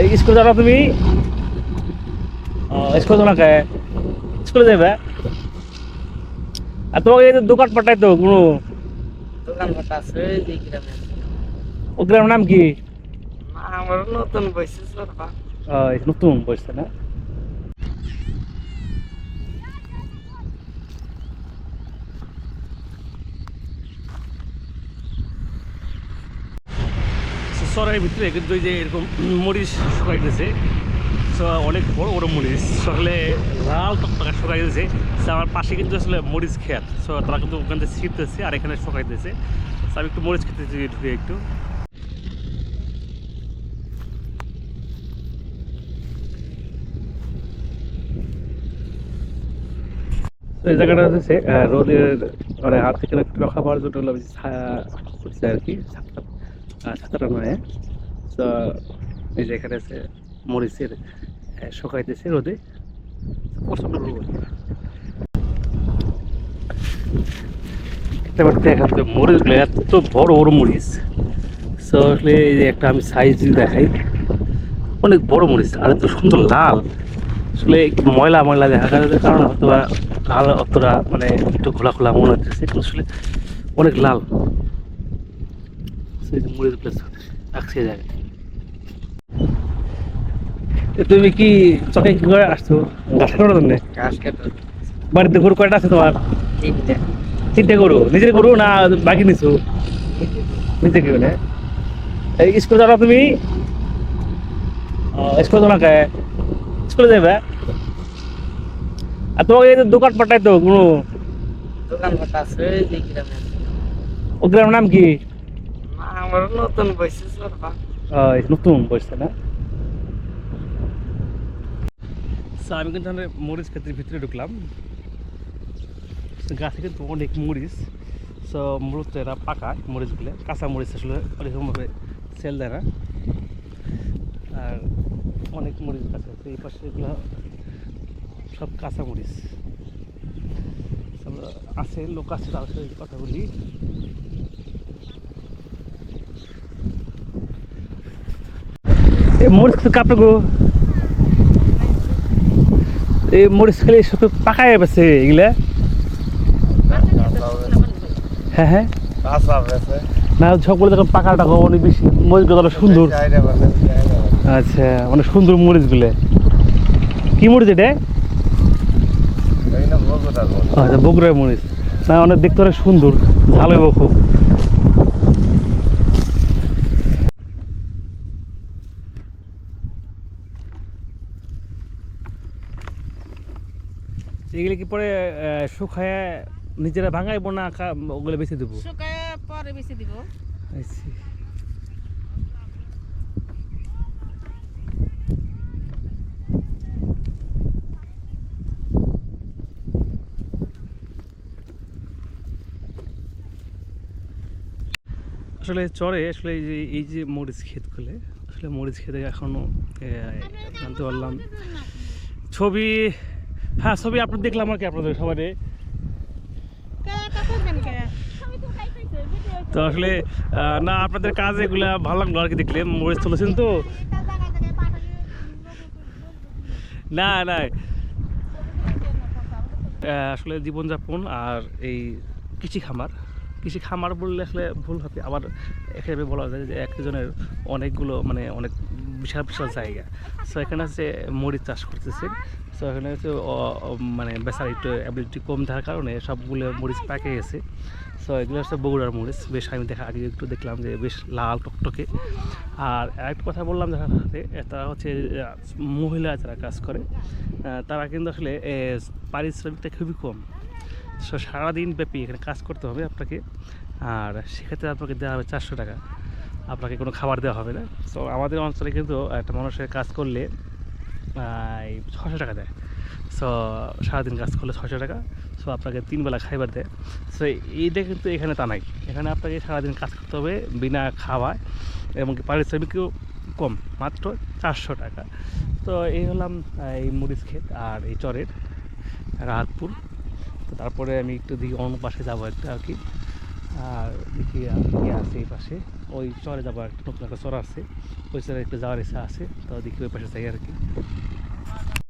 এই যাবা তুমি স্কুল স্কুলে যাও না কে স্কুলে যাবে আর তোমাকে দোকান পাঠাই তো কোনো দোকানপাট আছে এই গ্রামে। ও গ্রামের নাম কি? আমার নতুন ও, নতুন বসছে না? শহরের ভিতরে কিন্তু যে এরকম মরিচ শুকাইতেছে অনেক বড় বড় মরিচ। সকালে লাল টকটকা শুকাইতেছে আমার পাশে কিন্তু আসলে মরিচ খেত। সো তারা কিন্তু ওখান থেকে ছিটতেছে আর এখানে শুকাইতেছে। তো আমি একটু মরিচ খেতে ঢুকে একটু। এই জায়গাটা হচ্ছে রোদের মানে হাত থেকে রক্ষা পাওয়ার জন্য আর কি আহ, নয়। তো এই যে এখানে আছে মরিচের শুকাইতেছে রোদে। প্রচণ্ড রোদ দেখা যাচ্ছে মরিচগুলো এত বড় বড় মরিচ। তো আসলে এই যে একটা আমি সাইজ দেখাই অনেক বড় মরিচ আর এত সুন্দর লাল। আসলে একটু ময়লা ময়লা দেখা যাচ্ছে কারণ হয়তো লাল অতটা মানে একটু খোলা খোলা মনে হচ্ছে আসলে অনেক লাল। সেই যে মরিচগুলো রাখছে এ তুমি কি চকে কি করে আসছো? গাছ কাটার জন্য ঘাস কাটা বাড়িতে গরু কয়টা আছে তোমার? তিনটে। তিনটে গরু। নিজের গরু না বাকি নিছো? নিজে কেউ না? এই স্কুলে যাও তুমি? স্কুলে যাও না কে স্কুলে যাবে আর তোমাকে এই দোকান পাঠাই তো কোনো? দোকানপাট আছে এই ও গ্রামের নাম কি? আমার নতুন বসে সরবা। নতুন বসছে না? আমি কিন্তু মরিচ ক্ষেত্রের ভিতরে ঢুকলাম। গাছে কিন্তু অনেক মরিচ। সো মূলত এরা পাকা মরিচগুলো। কাঁচা মরিচ আসলে ওরকমভাবে সেল দেয় না। আর অনেক মরিচ গাছ আছে। এই পাশে এগুলো সব কাঁচা মরিচ। আছে লোক আছে তার সাথে কথা বলি। মরিচ কাপড় গো। এই মরিচ খেলে সব পাকায় গেছে এগুলা। হ্যাঁ হ্যাঁ। না সকলে যখন পাকাটা হবে অনেক বেশি মরিচগুলো সুন্দর। আচ্ছা অনেক সুন্দর মরিচগুলো। কি মরিচ এটা? আচ্ছা বগুড়ার মরিচ। না অনেক দেখতে অনেক সুন্দর। ভালো হবে খুব। এগুলো কি পরে শুকায় নিজেরা ভাঙাইবো না ওগুলো বেশি দেবো? শুকায় পরে বেশি দিব। আসলে চরে আসলে এই যে এই যে মরিচ ক্ষেত খুলে আসলে মরিচ খেতে এখনও জানতে পারলাম। ছবি হ্যাঁ ছবি আপনার দেখলাম আর কি আপনাদের কে তো আসলে না, আপনাদের কাজ এগুলা ভালো লাগল আর কি দেখলে, মরিচ তুলেছেন তো। না না। আসলে জীবনযাপন আর এই কৃষি খামার। কৃষি খামার বললে আসলে ভুল হবে। আবার এখানে বলা যায় যে একজনের অনেকগুলো মানে অনেক বিশাল বিশাল জায়গা। সো এখানে হচ্ছে মরিচ চাষ করতেছে। সো এখানে হচ্ছে মানে বেচার একটু অ্যাবিলিটি কম থাকার কারণে সবগুলো মরিচ পাকে গেছে। সো এগুলো হচ্ছে বগুড়ার মরিচ। বেশ আমি দেখা, আগে একটু দেখলাম যে বেশ লাল টকটকে। আর একটা কথা বললাম সাথে তারা হচ্ছে মহিলা যারা কাজ করে তারা কিন্তু আসলে পারিশ্রমিকটা খুবই কম। সো সারাদিন ব্যাপী এখানে কাজ করতে হবে আপনাকে। আর সেক্ষেত্রে আপনাকে দেওয়া হবে চারশো টাকা। আপনাকে কোনো খাবার দেওয়া হবে না। সো আমাদের অঞ্চলে কিন্তু একটা মানুষের কাজ করলে ছশো টাকা দেয়। সো সারাদিন কাজ করলে ছশো টাকা। সো আপনাকে তিনবেলা খাইবার দেয়। সো এইটা কিন্তু এখানে তা নাই। এখানে আপনাকে সারাদিন কাজ করতে হবে বিনা খাওয়ায় এবং পারিশ্রমিকও কম, মাত্র চারশো টাকা। তো, এই হলাম এই মরিচ ক্ষেত আর এই চরের রাহাতপুর। তো, তারপরে আমি একটু দিকে অন্য পাশে যাব একটা আর কি। আর দেখি আর কি আছে এই পাশে। ওই চরে যাব একটা নতুন একটা চর আছে। ওই জায়গায় একটু যাওয়ার ইচ্ছা আছে তো দেখি ওই পাশে যাই আর কি।